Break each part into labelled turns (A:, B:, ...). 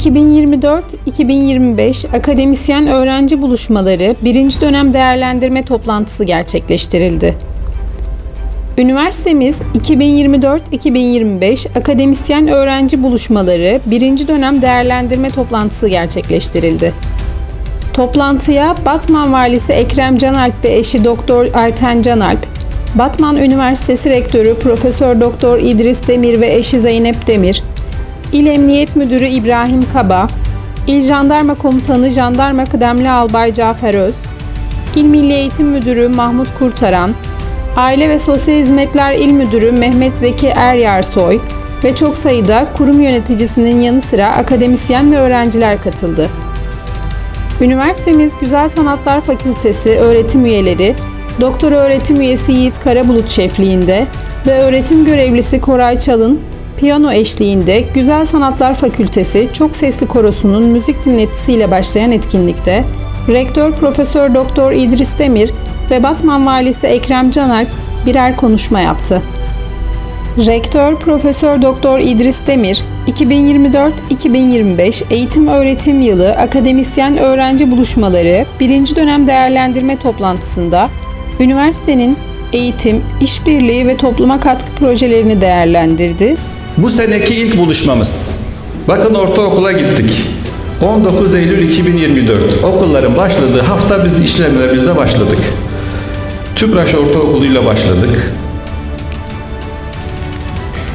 A: 2024-2025 akademisyen öğrenci buluşmaları birinci dönem değerlendirme toplantısı gerçekleştirildi. Üniversitemiz 2024-2025 akademisyen öğrenci buluşmaları birinci dönem değerlendirme toplantısı gerçekleştirildi. Toplantıya Batman Valisi Ekrem Canalp ve eşi Doktor Ayten Canalp, Batman Üniversitesi Rektörü Profesör Doktor İdris Demir ve eşi Zeynep Demir, İl Emniyet Müdürü İbrahim Kaba, İl Jandarma Komutanı Jandarma Kıdemli Albay Cafer Öz, İl Milli Eğitim Müdürü Mahmut Kurtaran, Aile ve Sosyal Hizmetler İl Müdürü Mehmet Zeki Eryarsoy ve çok sayıda kurum yöneticisinin yanı sıra akademisyen ve öğrenciler katıldı. Üniversitemiz Güzel Sanatlar Fakültesi öğretim üyeleri, doktor öğretim üyesi Yiğit Karabulut şefliğinde ve öğretim görevlisi Koray Çalın piyano eşliğinde Güzel Sanatlar Fakültesi çok sesli korosunun müzik dinletisiyle başlayan etkinlikte Rektör Profesör Doktor İdris Demir ve Batman Valisi Ekrem Canalp birer konuşma yaptı. Rektör Profesör Doktor İdris Demir, 2024-2025 eğitim öğretim yılı akademisyen öğrenci buluşmaları birinci dönem değerlendirme toplantısında üniversitenin eğitim, işbirliği ve topluma katkı projelerini değerlendirdi.
B: Bu seneki ilk buluşmamız. Bakın ortaokula gittik. 19 Eylül 2024. Okulların başladığı hafta biz işlemlerimizle başladık. Tüpraş Ortaokulu'yla başladık.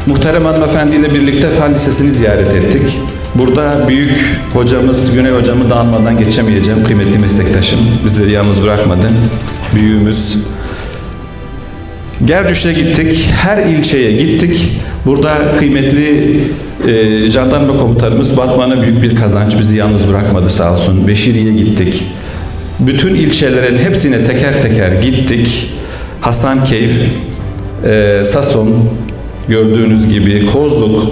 B: Muhterem Hanımefendi ile birlikte Fen Lisesi'ni ziyaret ettik. Burada büyük hocamız, Güney hocamı da anmadan geçemeyeceğim. Kıymetli meslektaşım. Bizleri yalnız bırakmadı. Büyüğümüz, Gercüş'e gittik, her ilçeye gittik. Burada kıymetli e, jandarma komutanımız Batman'a büyük bir kazanç bizi yalnız bırakmadı sağ olsun. Beşiri'ye gittik. Bütün ilçelerin hepsine teker teker gittik. Hasankeyf, e, Sason, gördüğünüz gibi Kozluk,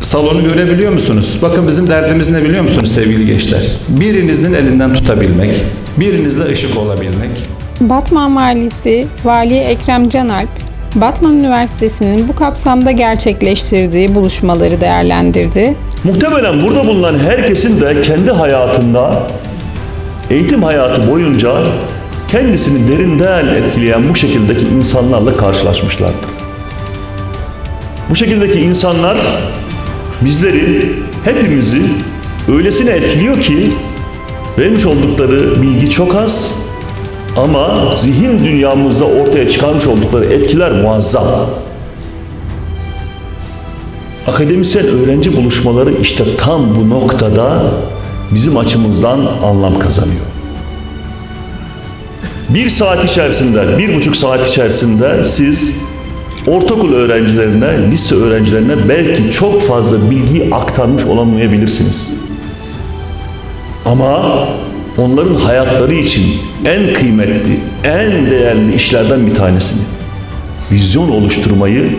B: Salonu görebiliyor musunuz? Bakın bizim derdimiz ne biliyor musunuz sevgili gençler? Birinizin elinden tutabilmek, birinizle ışık olabilmek.
A: Batman Valisi Vali Ekrem Canalp, Batman Üniversitesi'nin bu kapsamda gerçekleştirdiği buluşmaları değerlendirdi.
C: Muhtemelen burada bulunan herkesin de kendi hayatında, eğitim hayatı boyunca kendisini derinden etkileyen bu şekildeki insanlarla karşılaşmışlardır. Bu şekildeki insanlar bizleri, hepimizi öylesine etkiliyor ki vermiş oldukları bilgi çok az ama zihin dünyamızda ortaya çıkarmış oldukları etkiler muazzam. Akademisyen öğrenci buluşmaları işte tam bu noktada bizim açımızdan anlam kazanıyor. Bir saat içerisinde, bir buçuk saat içerisinde siz ortaokul öğrencilerine, lise öğrencilerine belki çok fazla bilgiyi aktarmış olamayabilirsiniz. Ama onların hayatları için en kıymetli, en değerli işlerden bir tanesini, vizyon oluşturmayı,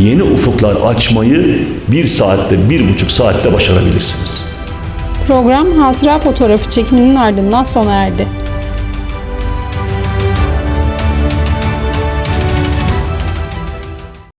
C: yeni ufuklar açmayı bir saatte, bir buçuk saatte başarabilirsiniz.
A: Program hatıra fotoğrafı çekiminin ardından sona erdi.